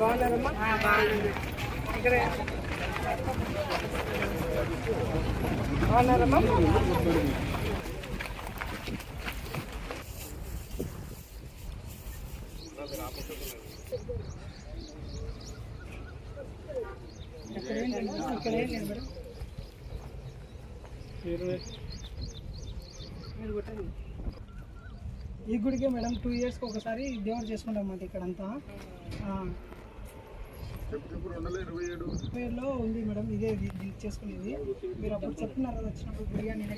బాగున్నారమ్మా ఈ గుడికే madam two ఇయర్స్కి ఒకసారి దేవుడు చేసుకుంటాం అన్నమాట ఇక్కడంతా ఆ. పేరులో ఉంది మేడం ఇదే ఇది చేసుకునేది. మీరు అప్పుడు చెప్తున్నారు కదా వచ్చినప్పుడు గుడిగా నేనే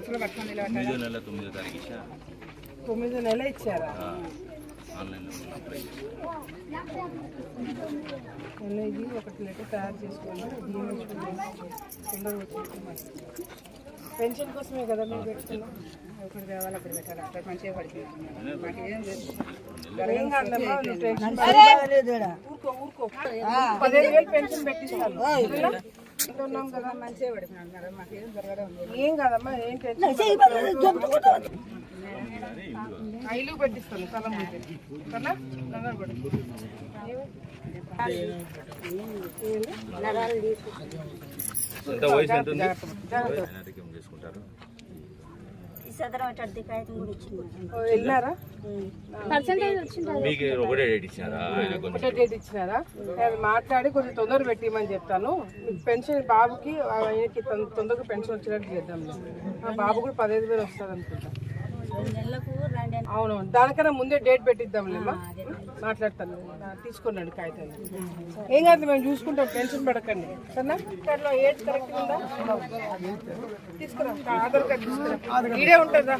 నిలబడ్డారు. తొమ్మిదో నెల ఇచ్చారా? ఆన్లైన్లో ఇది ఒకటి లెటర్ తయారు వచ్చేసి పెన్షన్ కోసమే కదా మీరు పెట్టుకున్నాం. ఒకటి కావాలి అప్పుడు పెట్టాలి. అక్కడ మంచిగా పడుతుంది మాకు ఏం. ఊరుకో ఊరుకో. పదిహేను వేలు పెన్షన్ పెట్టిస్తాను. ఉన్నాం కదా మంచిగా పడుతున్నాం కదా. మాకు ఏం జరగడం. ఏం కాదమ్మా ఏం టెన్షన్ ఇల్లు పెట్టిస్తాను ఒకటే డేట్ ఇచ్చినారా? మాట్లాడి కొంచెం తొందర పెట్టిమని చెప్తాను. మీకు పెన్షన్ బాబుకి ఆయనకి తొందరగా పెన్షన్ వచ్చేటట్టు చేద్దాం ఆ బాబు కూడా పదహైదు వేలు వస్తుంది అనుకుంటా. అవునవును. దానికన్నా ముందే డేట్ పెట్టిద్దాంలేమ్మా మాట్లాడతాను. ఆ, తీసుకున్నాడు కాగితాలు. ఏం కాదు మేము చూసుకుంటాం. టెన్షన్ పడకండి. సరేనా? కార్డులో ఏజ్ కరెక్ట్ ఉందా? తీసుకురా. ఆధార్ కార్డు తీసుకురా. ఉంటుందా?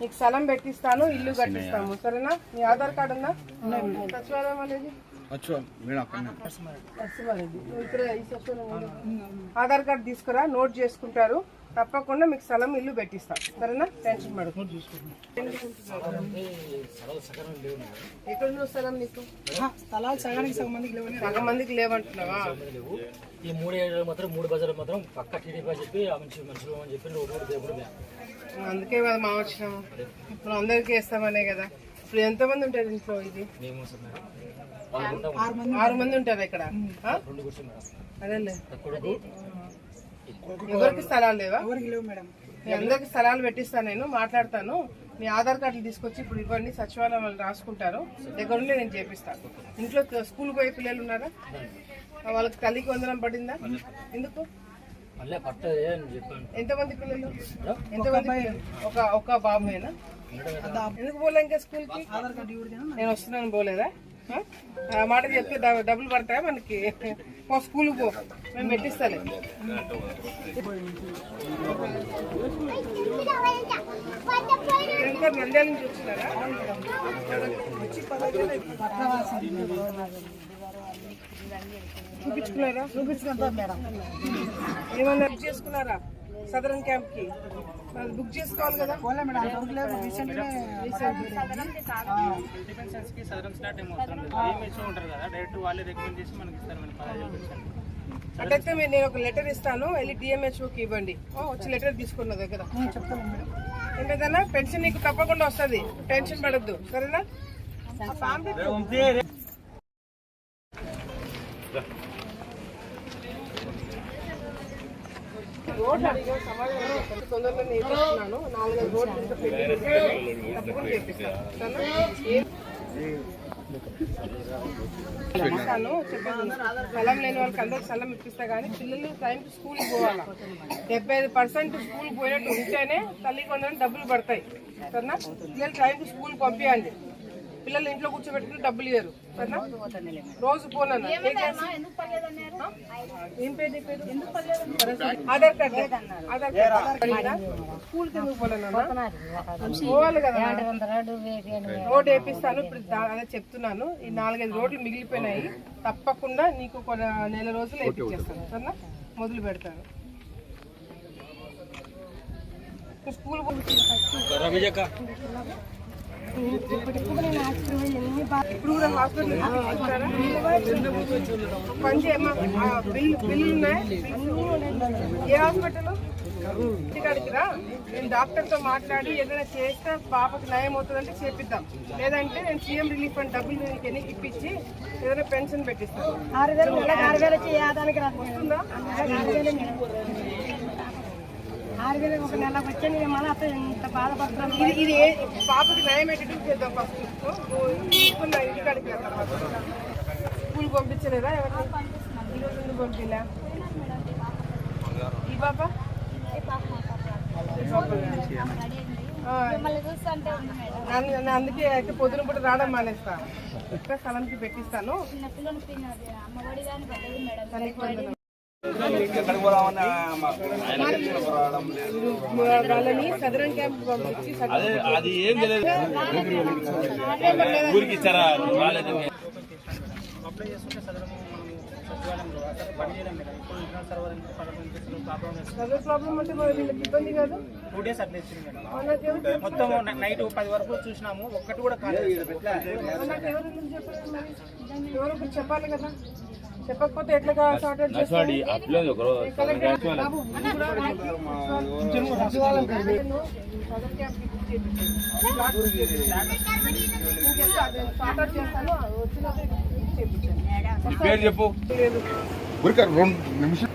నీకు స్థలం పెట్టిస్తాను ఇల్లు కట్టిస్తాము. సరేనా? మీ ఆధార్ కార్డు ఉందా? సచివాలయం అనేది? ఆధార్ కార్డు తీసుకురా నోట్ చేసుకుంటారు. తప్పకుండా మీకు స్థలం ఇల్లు పెట్టిస్తాం. సరేనా? టెన్షన్ పడకు ఎక్కడ ఉన్న స్థలం నీకు ఆ, స్థలాలు సగానికి సగం మందికి లేవని సగం మందికి లేవంటున్నావా? ఈ మూడు ఏరియాలు మాత్రం మూడు బజార్లు మాత్రం పక్క టీడీపీ అని చెప్పి ఆ మంచి మనుషులు అని చెప్పి అందుకే కదా మా వచ్చినాము ఇప్పుడు అందరికీ వేస్తామనే కదా. ఇప్పుడు ఎంతమంది ఉంటారు ఇంట్లో ఇది? ఆరు మంది ఆరు మంది ఉంటారు ఇక్కడ. అదేలే. ఎవరికి స్థలాలు లేవా? ఎవరికి లేవు మేడం. అందరికి స్థలాలు పెట్టిస్తాను నేను మాట్లాడతాను. మీ ఆధార్ కార్డులు తీసుకొచ్చి ఇప్పుడు ఇవ్వండి సచివాలయం వాళ్ళు రాసుకుంటారు. దగ్గర ఉండి నేను చేపిస్తాను. ఇంట్లో స్కూల్ పోయే పిల్లలు ఉన్నారా? ఆ, వాళ్ళకి తల్లికి వందనం పడిందా? ఎందుకు? ఎంతమంది పిల్లలు? ఎంతమంది? ఒక ఒక బాబుయేనా? ఎందుకు పోలే ఇంకా స్కూల్కి? ఆధార్ కార్డు ఇవ్వడదేనా నేను వస్తున్నాను పోలేదా? ఆ? మాట చెప్తే డబ్- డబ్బులు పడతాయా మనకి? పో స్కూల్ పో. మేము పెట్టిస్తాలే. ఇంకా నంద్యాల నుంచి వచ్చినారా? చూపించుకున్నారా? చూపించుకుంటాం మేడం. ఏమన్నా చేసుకున్నారా? సదరన్ క్యాంప్కి అది బుక్ చేసుకోవాలి కదా. పోలే మేడం అంతవరకు లేవు. రీసెంట్గా డిఫెన్సెస్కి సదరన్ స్టార్ట్ ఏమో అవసరం లేదు ఏఎంహెచ్ఓ ఉంటారు కదా డైరెక్ట్ వాళ్ళే రికమెండ్ చేసి మనకి ఇస్తారు మన పదహైదు పెన్షన్ అట్లయితే మీరు నేను ఒక లెటర్ ఇస్తాను వెళ్ళి డిఎంహెచ్ఓకి ఇవ్వండి. ఓ, వచ్చి లెటర్ తీసుకున్న దగ్గర. చెప్తాను మేడం. పెన్షన్ నీకు తప్పకుండా వస్తుంది. టెన్షన్ పడద్దు. సరేనా? రోడ్లు అడిగా సమాజంలో తొందరలో నేర్పిస్తున్నాను నాలుగైదు రోడ్లు ఇంకా పెళ్ళి తప్పకుండా చేపిస్తాను స్థలం లేని వాళ్ళకి అందరికి స్థలం ఇప్పిస్తా కానీ పిల్లలు టైంకి స్కూల్కి పోవాలా. డెబ్బై ఐదు పర్సెంట్ స్కూల్కి పోయినట్టు ఉంటేనే తల్లి వందరం డబ్బులు పడతాయి. సరేనా? పిల్లలు టైంకి స్కూల్ పంపించండి పిల్లలు ఇంట్లో కూర్చోబెట్టుకుని డబ్బులు ఇయ్యరు. సరేనా? రోజు పోనన్నా ఏ క్లాస్? ఏం పేరు నీ పేరు? సరస్వతి. ఆధార్ కార్డ్. ఆధార్ కార్డ్? స్కూల్కి ఎందుకు పోలేనన్నా? పోవాలి కదా. రోడ్ వేపిస్తాను. ఇప్పుడు అదే చెప్తున్నాను. ఈ నాలుగైదు రోడ్లు మిగిలిపోయినాయి. తప్పకుండా నీకు ఒక నెల రోజులు వేపించేస్తాను సరేనా? మొదలు పెడతాను. నువ్వు స్కూల్ రవిజక్క ఇప్పుడు కూడా హాస్పిటల్ ఇస్తారా? పని చేయమ్మా ఆ, బిల్లు బిల్లు ఉన్నాయా ఏ హాస్పిటల్ ఇంటికాడికి రా నేను డాక్టర్తో మాట్లాడి ఏదైనా చేస్తే పాపకి నయం అవుతుందంటే చేపిద్దాం లేదంటే నేను సీఎం రిలీఫ్ ఫండ్ డబ్బులు ఎన్ని ఇప్పించి ఏదైనా పెన్షన్ పెట్టిస్తాను ఆరు వేలు వేలు వస్తుందా ఆరు ఒక నెలకు వచ్చి నేను మళ్ళీ అప్పుడు ఇంత బాధపడుతున్నాను ఇది ఇది ఏ పాపకి నయం ఎట్టడం చేద్దాం ఫస్ట్. తీసుకున్న తర్వాత స్కూల్ పంపించలేదా ఎవరు ఈరోజు ఎందుకు పంపిలా ఈ పాప? ఆ, నన్ను నన్ను అందుకే అయితే పొద్దున పూట రావడం మానేస్తా. ఇక్కడ స్థలంకి పెట్టిస్తాను. వందనం. వాళ్ళని సదరన్ క్యాంప్ పంపించి సదరన్ అది ఏం తెలియదు. ఊరికి ఇచ్చారా? రాలేదని అప్లై చేసుకుంటే సదరం మనం సచివాలయంలో అసలు పని చేయడం మేడం ఇప్పుడు ఇంటర్నల్ సర్వర్ ఎందుకు పదకొండు కేసులు ప్రాబ్లం వస్తుంది సదర్ ప్రాబ్లం అంటే మరి వీళ్ళకి ఇబ్బంది కాదు? టూ డేస్ అట్లా ఇచ్చింది మేడం. వాళ్ళకి ఎవరు మొత్తం నైట్ పది వరకు చూసినాము. ఒక్కటి కూడా కాలేదు. ఎవరు చెప్పాలి కదా? చెప్పకపోతే ఎట్లా. పేరు చెప్పు. లేదు. ఊరికే రెండు నిమిషం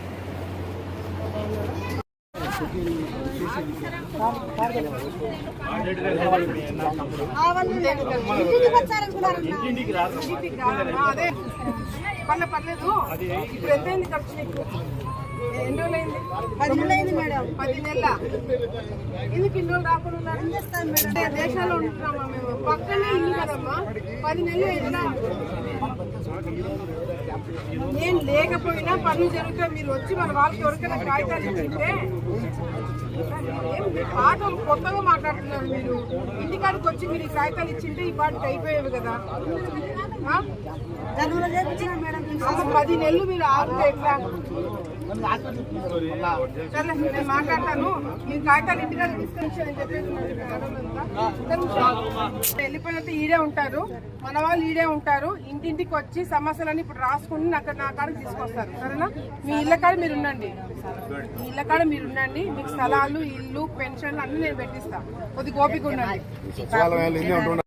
ఇంటికి రా. అదే పర్లే పర్లేదు ఇప్పుడు ఎంత అయింది ఖర్చు నీకు ఎన్ని పది నెలలు అయింది మేడం పది నెలల ఎందుకు ఇన్ని రోజులు రాకుండా ఉన్నారు దేశాల్లో ఉంటున్నామా మేము పక్కనే ఇల్లు కదమ్మా పది నెలలు ఎట్లా నేను లేకపోయినా పనులు జరుగుతాయి మీరు వచ్చి మన వాళ్ళకి ఎవరికైనా కాగితాలు ఇచ్చింటే పాటలు కొత్తగా మాట్లాడుతున్నారు మీరు. ఇంటికాడికి వచ్చి మీరు ఈ కాగితాలు ఇచ్చింటే ఈ పాటకి అయిపోయేవి కదా? అసలు పది నెలలు మీరు ఆగితే ఎట్లా? సరే నేను మాట్లాడతాను మీరు కాగితాలు ఇంటికాడ తీసుకొచ్చి అని చెప్పేసి వెళ్ళిపోయినట్టు ఈడే ఉంటారు. మన వాళ్ళు ఈడే ఉంటారు. ఇంటింటికి వచ్చి సమస్యలన్నీ ఇప్పుడు రాసుకుని అక్కడ నా కాడికి తీసుకొస్తారు. సరేనా? మీ ఇళ్ళ కాడ మీరు ఉండండి. మీ ఇళ్ళ కాడ మీరు ఉండండి. మీకు స్థలాలు ఇల్లు పెన్షన్లు అన్ని నేను పెట్టిస్తాను కొద్ది గోపిక ఉండండి.